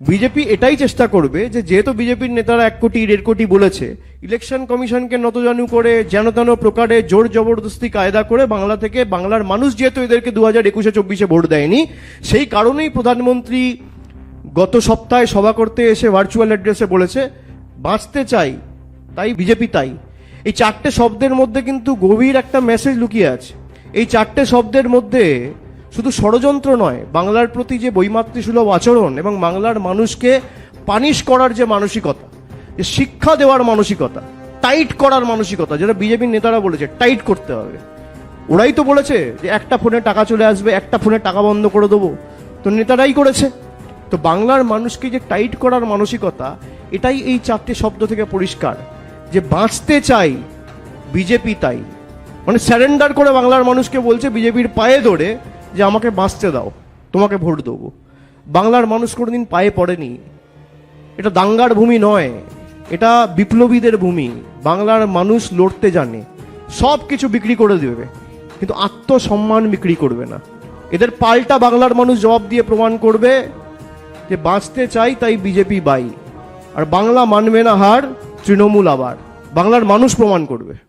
BJP এটাই চেষ্টা করবে যে যেহেতু বিজেপির নেতারা এক কোটি, দেড় কোটি বলেছে, ইলেকশন কমিশনকে নতজানু করে যেন তেন প্রকারে জোর জবরদস্তি কায়দা করে বাংলা থেকে বাংলার মানুষ যেহেতু এদেরকে দু হাজার একুশে, চব্বিশে ভোট দেয়নি, সেই কারণেই প্রধানমন্ত্রী গত সপ্তাহে সভা করতে এসে ভার্চুয়াল অ্যাড্রেসে বলেছে, বাঁচতে চাই, তাই বিজেপি তাই। এই চারটে শব্দের মধ্যে কিন্তু গভীর একটা মেসেজ লুকিয়ে আছে। এই চারটে শব্দের মধ্যে শুধু ষড়যন্ত্র নয়, বাংলার প্রতি যে বৈমাতৃসুলভ আচরণ এবং বাংলার মানুষকে পানিশ করার যে মানসিকতা, যে শিক্ষা দেওয়ার মানসিকতা টাইট করার মানসিকতা, যেটা বিজেপির নেতারা বলেছে টাইট করতে হবে। ওরাই তো বলেছে যে একটা ফোনে টাকা চলে আসবে, একটা ফোনে টাকা বন্ধ করে দেবো। তো নেতারাই করেছে। তো বাংলার মানুষকে যে টাইট করার মানসিকতা, এটাই এই চারটে শব্দ থেকে পরিষ্কার। যে বাঁচতে চাই, বিজেপি তাই। মানে স্যারেন্ডার করে বাংলার মানুষকে বলছে, বিজেপির পায়ে ধরে যে আমাকে বাঁচতে দাও, তোমাকে ভোট দেবো। বাংলার মানুষ কোনোদিন পায়ে পড়েনি। এটা দাঙ্গার ভূমি নয়, এটা বিপ্লবীদের ভূমি। বাংলার মানুষ লড়তে জানে, সব কিছু বিক্রি করে দেবে, কিন্তু আত্মসম্মান বিক্রি করবে না। এদের পাল্টা বাংলার মানুষ জবাব দিয়ে প্রমাণ করবে যে বাঁচতে চাই তাই বিজেপি বাই। আর বাংলা মানবে না হার তৃণমূল আবার। বাংলার মানুষ প্রমাণ করবে।